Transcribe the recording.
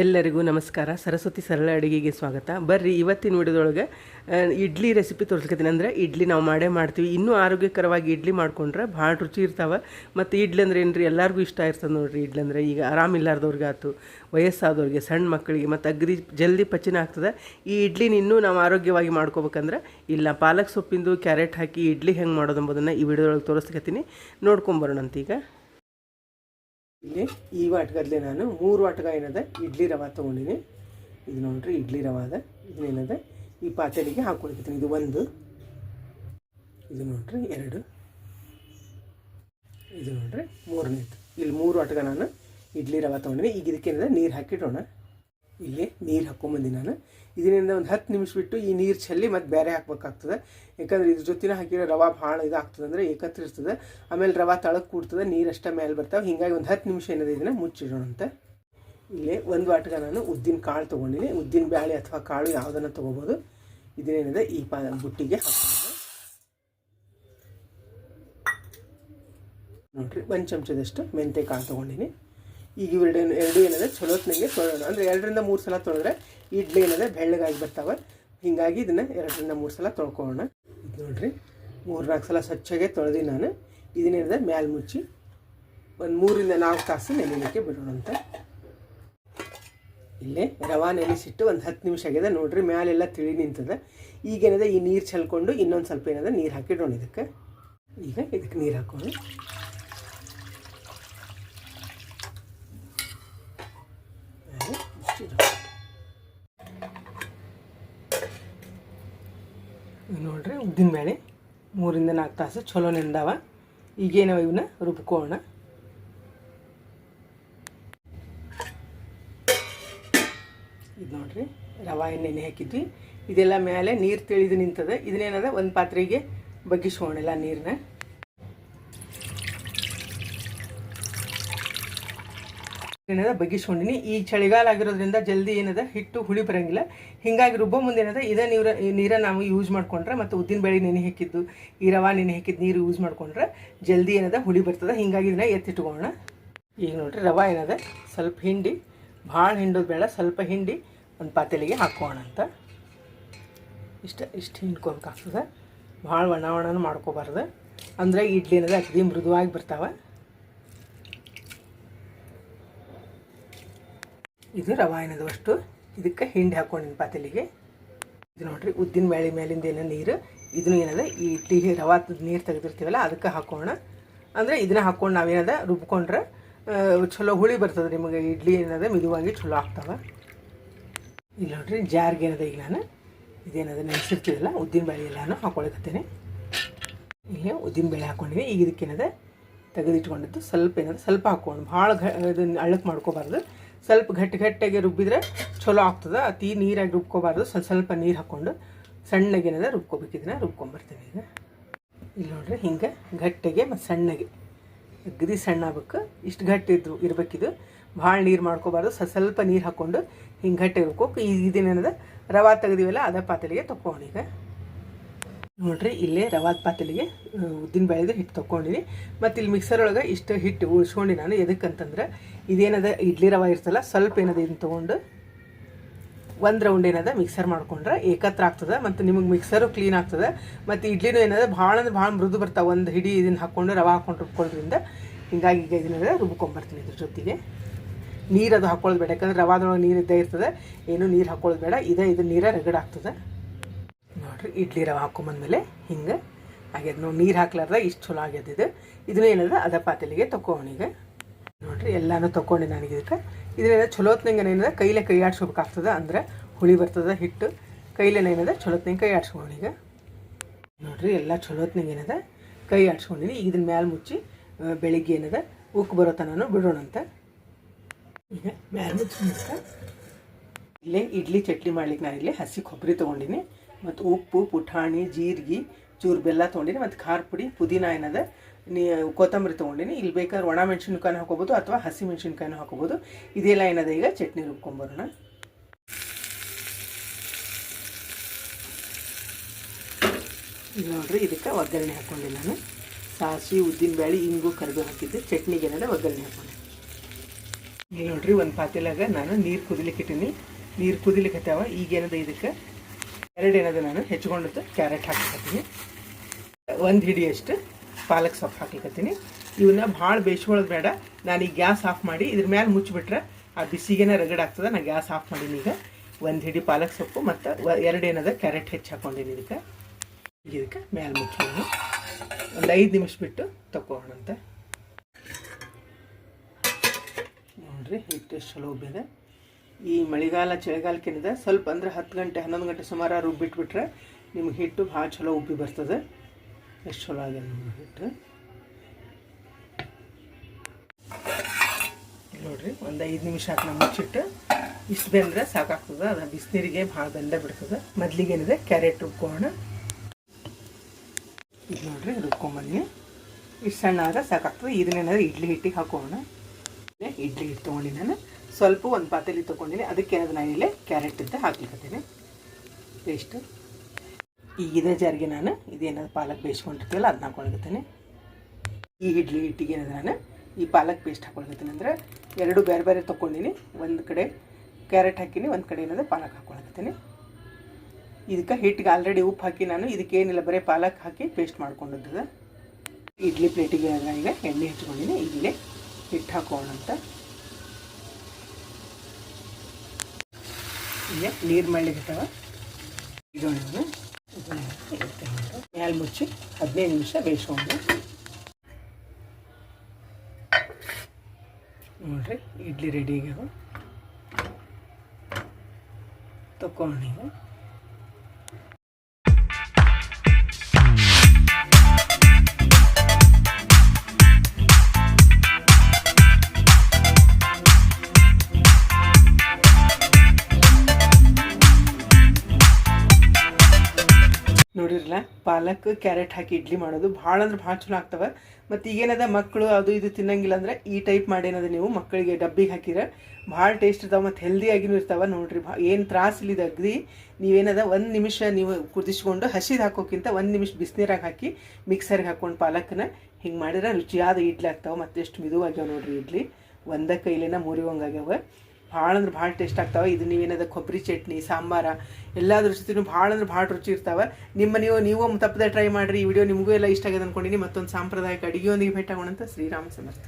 ಎಲ್ಲರಿಗೂ ನಮಸ್ಕಾರ. ಸರಸ್ವತಿ ಸರಳ ಅಡುಗೆಗೆ ಸ್ವಾಗತ. ಬರ್ರಿ, ಇವತ್ತಿನ ವಿಡಿಯೋದೊಳಗೆ ಇಡ್ಲಿ ರೆಸಿಪಿ ತೋರಿಸ್ಕತ್ತೀನಿ ಅಂದರೆ ಇಡ್ಲಿ ನಾವು ಮಾಡೇ ಮಾಡ್ತೀವಿ. ಇನ್ನೂ ಆರೋಗ್ಯಕರವಾಗಿ ಇಡ್ಲಿ ಮಾಡ್ಕೊಂಡ್ರೆ ಭಾಳ ರುಚಿ ಇರ್ತಾವೆ. ಮತ್ತು ಇಡ್ಲಿ ಅಂದ್ರೆ ಏನು ರೀ ಎಲ್ಲರಿಗೂ ಇಷ್ಟ ಇರ್ತದೆ ನೋಡ್ರಿ ಇಡ್ಲಿ ಅಂದರೆ. ಈಗ ಆತು, ವಯಸ್ಸಾದವ್ರಿಗೆ, ಸಣ್ಣ ಮಕ್ಕಳಿಗೆ, ಮತ್ತು ಅಗ್ರಿ ಜಲ್ದಿ ಪಚನ ಆಗ್ತದೆ. ಈ ಇಡ್ಲಿನ ಇನ್ನೂ ನಾವು ಆರೋಗ್ಯವಾಗಿ ಮಾಡ್ಕೋಬೇಕಂದ್ರೆ, ಇಲ್ಲ ಪಾಲಕ್ ಸೊಪ್ಪಿಂದು ಕ್ಯಾರೆಟ್ ಹಾಕಿ ಇಡ್ಲಿ ಹೆಂಗೆ ಮಾಡೋದು ಅಂಬೋದನ್ನು ಈ ವಿಡಿಯೋದೊಳಗೆ ತೋರಿಸ್ಕತ್ತೀನಿ ನೋಡ್ಕೊಂಬರೋಣಂತ ಈಗ ಇಲ್ಲಿ ಈ ವಾಟ್ಗದ್ಲೆ ನಾನು ಮೂರು ವಾಟ್ಗ ಏನದ? ಇಡ್ಲಿ ರವೆ ತೊಗೊಂಡಿನಿ. ಇದು ನೋಡ್ರಿ, ಇಡ್ಲಿ ರವೆ ಅದ ಇದನ್ನೇನದ ಈ ಪಾತ್ರೆಗೆ ಹಾಕೊಳ್ತೀನಿ ಇದು ಒಂದು. ಇದು ನೋಡ್ರಿ, ಎರಡು. ಇದು ನೋಡ್ರಿ, ಮೂರನೇದು. ಇಲ್ಲಿ ಮೂರು ವಾಟ್ಗ ನಾನು ಇಡ್ಲಿ ರವೆ ತೊಗೊಂಡಿನಿ. ಈಗ ಇದಕ್ಕೇನದ ನೀರು ಹಾಕಿಡೋಣ. ಇಲ್ಲಿ ನೀರು ಹಾಕ್ಕೊಂಬಂದಿ ನಾನು. ಇದರಿಂದ ಒಂದು ಹತ್ತು ನಿಮಿಷ ಬಿಟ್ಟು ಈ ನೀರು ಚೆಲ್ಲಿ ಮತ್ತು ಬೇರೆ ಹಾಕ್ಬೇಕಾಗ್ತದೆ. ಯಾಕಂದ್ರೆ ಇದ್ರ ಜೊತೆನ ಹಾಕಿರೋ ರವಾ ಭಾಳ ಇದಾಗ್ತದೆ ಅಂದರೆ ಏಕತ್ರ ಇರ್ತದೆ ಆಮೇಲೆ ರವಾ ತಳಕ್ಕೆ ಕೂಡ್ತದೆ, ನೀರು ಮೇಲೆ ಬರ್ತಾವೆ. ಹೀಗಾಗಿ ಒಂದು ಹತ್ತು ನಿಮಿಷ ಏನಿದೆ ಇದನ್ನು ಮುಚ್ಚಿಡೋಣ ಅಂತ ಇಲ್ಲಿ ಒಂದು ವಾಟ್ಗ ನಾನು ಉದ್ದಿನ ಕಾಳು ತೊಗೊಂಡಿನಿ. ಉದ್ದಿನ ಬ್ಯಾಳೆ ಅಥವಾ ಕಾಳು ಯಾವುದನ್ನು ತೊಗೋಬೋದು. ಇದನ್ನೇನಿದೆ ಈ ಪಾ ಬುಟ್ಟಿಗೆ ಹಾಕ್ಕೊಂಡು ನೋಡ್ರಿ, ಒಂದು ಚಮಚದಷ್ಟು ಮೆಂತೆ ಕಾಳು ತೊಗೊಂಡಿನಿ. ಈಗ ಇವೆರಡು ಎರಡು ಏನಿದೆ? ಚಲೋತ್ನಾಗೆ ತೊಳೆಯೋಣ ಅಂದರೆ ಎರಡರಿಂದ ಮೂರು ಸಲ ತೊಳೆದ್ರೆ ಇಡ್ಲಿ ಏನಿದೆ ಬೆಳ್ಳಗಾಗಿ ಬರ್ತಾವೆ. ಹೀಗಾಗಿ ಇದನ್ನು ಎರಡರಿಂದ ಮೂರು ಸಲ ತೊಳ್ಕೊಳ್ಳೋಣ. ಇದು ನೋಡಿರಿ ಮೂರು ನಾಲ್ಕು ಸಲ ಸ್ವಚ್ಛಗೆ ತೊಳೆದಿ ನಾನು. ಇದನ್ನೇನಿದೆ ಮ್ಯಾಲೆ ಮುಚ್ಚಿ ಒಂದು ಮೂರಿಂದ ನಾಲ್ಕು ತಾಸು ನೆನೆಲಿಕ್ಕೆ ಬಿಡೋಣ ಅಂತ. ಇಲ್ಲೇ ರವಾ ನೆನೆಸಿಟ್ಟು ಒಂದು ಹತ್ತು ನಿಮಿಷ ಆಗಿದೆ. ನೋಡಿರಿ, ಮ್ಯಾಲೆಲ್ಲ ತಿಳಿ ನಿಂತದ. ಈಗೇನಿದೆ ಈ ನೀರು ಚೆಲ್ಕೊಂಡು ಇನ್ನೊಂದು ಸ್ವಲ್ಪ ಏನಿದೆ? ನೀರು ಹಾಕಿಡೋಣ ಇದಕ್ಕೆ. ಈಗ ಇದಕ್ಕೆ ನೀರು ಹಾಕೋಣ ಮ್ಯಾಲೆ ಮುಚ್ಚಿಡೋಣ. ಈಗ ನೋಡ್ರಿ, ಉದ್ದಿನ ಬೇಳೆ, ಮೂರಿಂದ ನಾಲ್ಕು ತಾಸು ಚಲೋ ನೆಂದಾವ. ಈಗೇನವ ಇವನ್ನ ರುಬ್ಕೋಣ ಇದು ನೋಡ್ರಿ, ರವೆ ಎಣ್ಣೆ ಹಾಕಿದ್ವಿ. ಇದೆಲ್ಲ ಮೇಲೆ ನೀರು ತಿಳಿದು ನಿಂತದ. ಇದನ್ನೇನದ, ಒಂದು ಪಾತ್ರೆಗೆ ಬಗ್ಗಿಸ್ಕೋಣೆಲ್ಲ ನೀರನ್ನ ಏನದ, ಬಗ್ಗಿಸ್ಕೊಂಡಿನಿ. ಈ ಚಳಿಗಾಲ ಆಗಿರೋದ್ರಿಂದ ಜಲ್ದಿ ಏನದ, ಹಿಟ್ಟು ಹುಳಿ ಬರಂಗಿಲ್ಲ. ಹಿಂಗಾಗಿ ರುಬ್ಬೋ ಮುಂದೆ ಏನದ, ಇದೇ ನೀರ ನೀರನ್ನು ನಾವು ಯೂಸ್ ಮಾಡ್ಕೊಂಡ್ರೆ ಮತ್ತು ಉದ್ದಿನ ಬೇಳೆ ನೆನೆ ಹಾಕಿದ್ದು, ಈ ರವಾ ನೆನೆ ಹಾಕಿದ್ದು ನೀರು ಯೂಸ್ ಮಾಡ್ಕೊಂಡ್ರೆ ಜಲ್ದಿ ಏನದ, ಹುಳಿ ಬರ್ತದೆ. ಹಿಂಗಾಗಿ ಇದನ್ನ ಎತ್ತಿಟ್ಕೊಳ್ಳೋಣ. ಈಗ ನೋಡ್ರಿ, ರವಾ ಏನದ, ಸ್ವಲ್ಪ ಹಿಂಡಿ, ಭಾಳ ಹಿಂಡೋದು ಬೇಡ ಸ್ವಲ್ಪ ಹಿಂಡಿ, ಒಂದು ಪಾತೆಲಿಗೆ ಹಾಕೋಣ ಅಂತ. ಇಷ್ಟ, ಇಷ್ಟು ಹಿಂಡ್ಕೊಬೇಕಾಗ್ತದೆ ಭಾಳ ಒಣ ಒಣನೂ ಮಾಡ್ಕೋಬಾರ್ದು. ಅಂದರೆ ಇಡ್ಲಿ ಏನದ, ಅಗದಿ ಮೃದುವಾಗಿ ಬರ್ತಾವೆ. ಇದು ರವಾ ಇದಕ್ಕೆ ಹಿಂಡಿ ಹಾಕೊಂಡಿನ ಪಾತಲಿಗೆ ಇದು ನೋಡ್ರಿ, ಉದ್ದಿನ ಬೇಳೆ ಮೇಲಿಂದ ಏನೋ ನೀರು, ಇದನ್ನು ಏನದ, ಈ ಇಡ್ಲಿ ರವಾ ನೀರು ತೆಗೆದಿರ್ತೀವಲ್ಲ, ಅದಕ್ಕೆ ಹಾಕೋಣ. ಅಂದರೆ ಇದನ್ನ ಹಾಕ್ಕೊಂಡು ನಾವೇನದ, ರುಬ್ಕೊಂಡ್ರೆ ಚಲೋ ಹುಳಿ ಬರ್ತದೆ ನಿಮಗೆ, ಇಡ್ಲಿ ಏನದ, ಮಿದುವಾಗಿ ಚಲೋ ಆಗ್ತಾವೆ. ಇಲ್ಲಿ ನೋಡ್ರಿ, ಜಾರ್ಗೆ ಏನದ ಈಗ ನಾನು. ಇದೇನದ ನೆನೆಸಿರ್ತೀವಲ್ಲ, ಉದ್ದಿನ ಬೇಳೆ ಎಲ್ಲಾನು ಹಾಕೊಳಕತ್ತೇನೆ ಇಲ್ಲಿ ಉದ್ದಿನ ಬೇಳೆ ಹಾಕ್ಕೊಂಡಿನಿ ಈಗ ಇದಕ್ಕೇನದ ತೆಗೆದಿಟ್ಕೊಂಡಿದ್ದು, ಸ್ವಲ್ಪ ಏನದ, ಸ್ವಲ್ಪ ಹಾಕ್ಕೊಂಡು ಭಾಳ ಘ, ಇದನ್ನು ಅಳ್ಳಕ್ಕೆ ಮಾಡ್ಕೋಬಾರ್ದು. ಸ್ವಲ್ಪ ಗಟ್ಟಿ ಗಟ್ಟಿಗೆ ರುಬ್ಬಿದ್ರೆ ಚಲೋ ಆಗ್ತದೆ. ಅತಿ ನೀರಾಗಿ ರುಬ್ಕೋಬಾರ್ದು. ಸ್ವಲ್ಪ ಸ್ವಲ್ಪ ನೀರು ಹಾಕ್ಕೊಂಡು ಸಣ್ಣಗೆ ಏನದ ರುಬ್ಕೋಬೇಕು. ಇದನ್ನ ರುಬ್ಕೊಂಬರ್ತೀನಿ ಈಗ. ಇಲ್ಲಿ ನೋಡ್ರಿ ಹಿಂಗೆ ಗಟ್ಟಿಗೆ ಮತ್ತು ಸಣ್ಣಗೆ. ಅಗದಿ ಸಣ್ಣ ಆಗ್ಬೇಕು. ಇಷ್ಟು ಗಟ್ಟಿ ಇದ್ರು ಇರಬೇಕಿದು. ಭಾಳ ನೀರು ಮಾಡ್ಕೋಬಾರ್ದು. ಸ್ವಲ್ಪ ಸ್ವಲ್ಪ ನೀರು ಹಾಕ್ಕೊಂಡು ಹಿಂಗೆ ಗಟ್ಟಿ ರುಬ್ಕೋಕೆ ಇದೇನೇನದ ರವಾ ತೆಗ್ದಿವಲ್ಲ ಅದ ಪಾತ್ರೆಗೆ ಈಗ. ನೋಡ್ರಿ ಇಲ್ಲೇ ರವಾದ ಪಾತ್ರೆಗೆ, ಉದ್ದಿನ ಬೇಳೆದು ಹಿಟ್ಟು ತೊಗೊಂಡಿನಿ ಮತ್ತು ಇಲ್ಲಿ ಮಿಕ್ಸರ್ ಒಳಗೆ ಇಷ್ಟು ಹಿಟ್ಟು ಉಳಿಸ್ಕೊಂಡು ನಾನು. ಎದಕ್ಕಂತಂದ್ರೆ ಇದೇನದ ಇಡ್ಲಿ ರವೆ ಇರ್ತಲ್ಲ, ಸ್ವಲ್ಪ ಏನದ ಇದನ್ನ ತೊಗೊಂಡು ಒಂದು ರೌಂಡ್ ಏನದ ಮಿಕ್ಸರ್ ಮಾಡ್ಕೊಂಡ್ರೆ ಏಕತ್ರ ಆಗ್ತದೆ ಮತ್ತು ನಿಮಗೆ ಮಿಕ್ಸರು ಕ್ಲೀನ್ ಆಗ್ತದೆ. ಮತ್ತು ಇಡ್ಲಿನೂ ಏನದ ಭಾಳ ಅಂದ್ರೆ ಭಾಳ ಮೃದು ಬರ್ತಾವೆ ಒಂದು ಹಿಡಿ ಇದನ್ನು ಹಾಕ್ಕೊಂಡು ರವೆ ಹಾಕೊಂಡು ರುಬ್ಕೊಳ್ಳೋದ್ರಿಂದ. ಹಿಂಗಾಗಿ ಈಗ ಇದನ್ನ ರುಬ್ಕೊಂಬರ್ತೀನಿ ಇದ್ರ ಜೊತೆಗೆ. ನೀರು ಅದು ಹಾಕ್ಕೊಳ್ಳೋದು ಬೇಡ, ಯಾಕಂದ್ರೆ ರವಾದೊಳಗೆ ನೀರು ಇದ್ದೇ ಇರ್ತದೆ. ಏನೂ ನೀರು ಹಾಕ್ಕೊಳ್ಳೋದು ಬೇಡ, ಇದೇ ಇದು ನೀರೇ ರಗಡಾಗ್ತದೆ ನೋಡ್ರಿ, ಇಡ್ಲಿ ರವೆ ಹಾಕೊಂಬಂದ್ಮೇಲೆ ಹಿಂಗೆ ಆಗ್ಯದ. ನೋಡಿ, ನೀರು ಹಾಕ್ಲಾರ್ದ ಇಷ್ಟು ಚಲೋ ಆಗ್ಯದ ಇದು. ಇದನ್ನ ಏನದ ಅದ ಪಾತ್ರೆಲಿಗೆ ತಗೋಣೀಗ ನೋಡ್ರಿ ಎಲ್ಲಾನು ತಗೊಂಡೆ ನನಗೆ ಇದಕ್ಕೆ ಇದನ್ನೇನ ಚಲೋತ್ನಂಗೆ ಏನದ ಕೈಲೇ ಕೈ ಆಡ್ಸ್ಕೋಬೇಕಾಗ್ತದೆ ಅಂದ್ರೆ ಹುಳಿ ಬರ್ತದೆ ಹಿಟ್ಟು. ಕೈಲೇ ಏನದ ಚಲೋತ್ನಂಗೆ ಕೈ ಆಡ್ಸ್ಕೊಂಡೀಗ ನೋಡ್ರಿ, ಎಲ್ಲ ಚಲೋತ್ನಂಗೆ ಏನದ? ಕೈ ಆಡ್ಸ್ಕೊಂಡಿನಿ ಈಗ ಇದನ್ನ ಮ್ಯಾಲೆ ಮುಚ್ಚಿ ಬೆಳಿಗ್ಗೆ ಏನದ? ಉಕ್ಕು ಬರೋ ಬಿಡೋಣ ಬಿಡೋಣಂತ ಈಗ ಮ್ಯಾಲೆ ಮುಚ್ಚಿಬಿಡ್ತಾ ಇಲ್ಲೇ ಇಡ್ಲಿ ಚಟ್ನಿ ಮಾಡ್ಲಿಕ್ಕೆ ನಾನು ಇಲ್ಲಿ ಹಸಿ ಕೊಬ್ಬರಿ ತೊಗೊಂಡಿನಿ. ಮತ್ತು ಉಪ್ಪು, ಪುಟಾಣಿ, ಜೀರಿಗೆ, ಚೂರು ಬೆಲ್ಲ ತೊಗೊಂಡಿನಿ. ಮತ್ತು ಖಾರ ಪುಡಿ, ಪುದೀನ ಏನದ? ನೀ ಕೊತ್ತಂಬರಿ ತೊಗೊಂಡಿನಿ. ಇಲ್ಲಿ ಬೇಕಾದ್ರೆ ಒಣ ಮೆಣಸಿನ್ಕಾಯಿನ ಹಾಕೋಬೋದು ಅಥವಾ ಹಸಿ ಮೆಣಸಿನ್ಕಾಯಿನ ಹಾಕೋಬೋದು ಇದೆಲ್ಲ ಏನದ ಈಗ ಚಟ್ನಿ ರುಬ್ಕೊಂಬರೋಣ. ಇಲ್ಲಿ ನೋಡ್ರಿ, ಇದಕ್ಕೆ ಒಗ್ಗರಣೆ ಹಾಕ್ಕೊಂಡೆ ನಾನು. ಸಾಸಿ ಉದ್ದಿನ ಬ್ಯಾಳಿ, ಇಂಗು, ಕರಿಬೇವು ಹಾಕಿದ್ದೆ. ಚಟ್ನಿಗೆ ಏನಾದ್ರೆ ಒಗ್ಗರಣೆ ಹಾಕ್ಕೊಂಡೆ. ಇಲ್ಲಿ ನೋಡ್ರಿ, ಒಂದು ಪಾತ್ರೆಲಾಗ ನಾನು ನೀರು ಕುದಿಲಿಕ್ಕೆ ಇಟ್ಟೀನಿ. ನೀರು ಕುದಿಲಿಕ್ಕೆ ಹತ್ತಾವ ಈಗ ಏನದ ಇದಕ್ಕೆ? ಎರಡು ಏನದ ನಾನು ಹೆಚ್ಕೊಂಡಿದ್ದು ಕ್ಯಾರೆಟ್ ಹಾಕಿ ಒಂದು ಹಿಡಿಯಷ್ಟು. ಪಾಲಕ್ ಸೊಪ್ಪು ಹಾಕ್ಲಿಕ್ಕತ್ತೀನಿ ಇವನ್ನ ಭಾಳ ಬೇಯಿಸ್ಕೊಳ್ಳೋದು ಬೇಡ. ನಾನು ಈಗ ಗ್ಯಾಸ್ ಆಫ್ ಮಾಡಿ ಇದ್ರ ಮೇಲೆ ಮುಚ್ಚಿಬಿಟ್ರೆ ಆ ಬಿಸಿಗೆನೇ ರಗಡಾಗ್ತದೆ ನಾನು ಗ್ಯಾಸ್ ಆಫ್ ಮಾಡೀನಿ ಈಗ. ಒಂದು ಹಿಡಿ ಪಾಲಕ್ ಸೊಪ್ಪು ಮತ್ತು ಎರಡು ಏನದ ಕ್ಯಾರೆಟ್ ಹೆಚ್ಚು ಹಾಕ್ಕೊಂಡೀನಿ ಇದಕ್ಕೆ. ಇದಕ್ಕೆ ಮೇಲೆ ಮುಚ್ಚೋಣ. ಒಂದು ಐದು ನಿಮಿಷ ಬಿಟ್ಟು ತಗೋಣಂತೆ ನೋಡ್ರಿ ಹಿಟ್ಟು ಚಲೋ ಬೇರೆ ಈ ಮಳೆಗಾಲ ಚಳಿಗಾಲಕ್ಕೇನಿದೆ ಸ್ವಲ್ಪ ಅಂದ್ರೆ ಹತ್ತು ಗಂಟೆ, ಹನ್ನೊಂದು ಗಂಟೆ ಸುಮಾರು ರುಬ್ಬಿಟ್ಬಿಟ್ರೆ ನಿಮ್ಗೆ ಹಿಟ್ಟು ಭಾಳ ಚಲೋ ಉಬ್ಬಿ ಬರ್ತದೆ. ಎಷ್ಟು ಚಲೋ ಹಿಟ್ಟು ನೋಡ್ರಿ, ಒಂದು ಐದು ನಿಮಿಷ ಹಾಕಿ ನಾವು ಮುಚ್ಚಿಟ್ಟು ಇಷ್ಟು ಬೆಂದ್ರೆ ಸಾಕಾಗ್ತದೆ, ಅದು ಬಿಸಿನೀರಿಗೆ ಭಾಳ ಬೆಂದ ಬಿಡ್ತದೆ. ಮೊದಲಿಗೆ ಏನಿದೆ? ಕ್ಯಾರೆಟ್ ರುಬ್ಕೋಣ ಇದು ನೋಡ್ರಿ, ರುಬ್ಕೊಂಬನ್ನಿ. ಇಷ್ಟು ಸಣ್ಣ ಆದ್ರೆ ಸಾಕಾಗ್ತದೆ. ಇದನ್ನೇನಾದ್ರೆ ಇಡ್ಲಿ ಹಿಟ್ಟಿಗೆ ಹಾಕೋಣ. ಇಡ್ಲಿ ಹಿಟ್ಟು ತೊಗೊಂಡು ನಾನು. ಸ್ವಲ್ಪ ಒಂದು ಪಾತ್ರೆಲಿ ತೊಗೊಂಡಿನಿ. ಅದಕ್ಕೆ ಏನಾದ್ರು ನಾನು ಇಲ್ಲೇ ಕ್ಯಾರೆಟ್ ಅಂತ ಹಾಕ್ಲಿಕ್ಕತ್ತೀನಿ ಪೇಸ್ಟು ಈಗ ಇದೇ ಜಾರಿಗೆ ನಾನು ಇದೇನಾದ್ರು ಪಾಲಕ್ ಬೇಯಿಸ್ಕೊಂಡಿರ್ತೀವಲ್ಲ ಅದನ್ನ ಹಾಕೊಳಕತ್ತೀನಿ ಈ ಇಡ್ಲಿ ಹಿಟ್ಟಿಗೆ ನಾನು ಈ ಪಾಲಕ್ ಪೇಸ್ಟ್ ಹಾಕೊಳಕತ್ತೀನಿ ಅಂದರೆ ಎರಡು ಬೇರೆ ಬೇರೆ ತೊಗೊಂಡಿನಿ ಒಂದು ಕಡೆ ಕ್ಯಾರೆಟ್ ಹಾಕಿನಿ, ಒಂದು ಕಡೆ ಏನಾದ್ರು ಪಾಲಕ್ ಹಾಕೊಳಕತ್ತೀನಿ ಇದಕ್ಕೆ ಹಿಟ್ಟಿಗೆ ಆಲ್ರೆಡಿ ಉಪ್ಪು ಹಾಕಿ ನಾನು ಇದಕ್ಕೇನಿಲ್ಲ ಬರೀ ಪಾಲಕ್ ಹಾಕಿ ಪೇಸ್ಟ್ ಮಾಡ್ಕೊಂಡಿದ್ದದ ಇಡ್ಲಿ ಪ್ಲೇಟಿಗೆ ಈಗ ಎಣ್ಣೆ ಹಚ್ಕೊಂಡಿನಿ. ಇಡ್ಲಿ ಹಿಟ್ಟು ಹಾಕೋಣ ಅಂತ. ಈಗ ನೀರು ಮಾಡಲಿಕ್ಕೆ ಇಡೋಣ ಮ್ಯಾಲೆ ಮುಚ್ಚಿ ಹದಿನೈದು ನಿಮಿಷ ಬೇಯಿಸ್ಕೊಂಡು. ನೋಡ್ರಿ ಇಡ್ಲಿ ರೆಡಿ ಆಗ್ಯಾವ ತಕೊಂಡು ಈಗ ನೋಡಿರಲ್ಲ ಪಾಲಕ್, ಕ್ಯಾರೆಟ್ ಹಾಕಿ ಇಡ್ಲಿ ಮಾಡೋದು ಭಾಳ ಅಂದ್ರೆ ಭಾಳ ಚಲೋ ಆಗ್ತವೆ. ಮತ್ತು ಈಗೇನದ ಮಕ್ಕಳು ಅದು ಇದು ತಿನ್ನಂಗಿಲ್ಲ ಅಂದ್ರೆ ಈ ಟೈಪ್ ಮಾಡೇನದ ನೀವು ಮಕ್ಕಳಿಗೆ ಡಬ್ಬಿಗೆ ಹಾಕಿರ. ಭಾಳ ಟೇಸ್ಟ್ ಇರ್ತಾವೆ ಮತ್ತು ಹೆಲ್ದಿಯಾಗಿನೂ ಇರ್ತಾವೆ ನೋಡ್ರಿ, ಭಾ ಏನು ತ್ರಾಸಿಲ್ಲಿದೆ ಅಗ್ದಿ. ನೀವೇನದ ಒಂದು ನಿಮಿಷ ನೀವು ಕುದಿಸ್ಕೊಂಡು ಹಸಿದು ಹಾಕೋಕ್ಕಿಂತ ಒಂದು ನಿಮಿಷ ಬಿಸಿನೀರಾಗ ಹಾಕಿ ಮಿಕ್ಸರ್ಗೆ ಹಾಕ್ಕೊಂಡು ಪಾಲಕ್ನ ಹಿಂಗೆ ಮಾಡಿದ್ರೆ ರುಚಿಯಾದ ಇಡ್ಲಿ ಆಗ್ತಾವೆ ಮತ್ತು ಎಷ್ಟು ಮಿದುವಾಗ್ಯಾವ ನೋಡ್ರಿ ಇಡ್ಲಿ. ಒಂದ ಕೈಲಿನ ಮುರಿವಂಗಾಗ್ಯಾವ. ಭಾಳ ಅಂದ್ರೆ ಭಾಳ ಟೇಸ್ಟ್ ಆಗ್ತಾವೆ. ಇದು ನೀವೇನದ ಕೊಬ್ಬರಿ ಚಟ್ನಿ, ಸಾಂಬಾರ ಎಲ್ಲಾದ್ರೂ ಜೊತೆನೂ ಭಾಳ ಅಂದ್ರೆ ಭಾಳ ರುಚಿ ಇರ್ತಾವೆ. ನಿಮ್ಮ ನೀವು ನೀವು ತಪ್ಪದೆ ಟ್ರೈ ಮಾಡಿರಿ. ಈ ವಿಡಿಯೋ ನಿಮಗೂ ಎಲ್ಲ ಇಷ್ಟ ಆಗಿದೆ ಅಂದ್ಕೊಂಡಿನಿ ಮತ್ತೊಂದು ಸಾಂಪ್ರದಾಯಿಕ ಅಡುಗೆಯೊಂದಿಗೆ ಭೇಟಿ ಆಗೋಣ ಅಂತ ಶ್ರೀರಾಮ ಸಮರ್ಥ.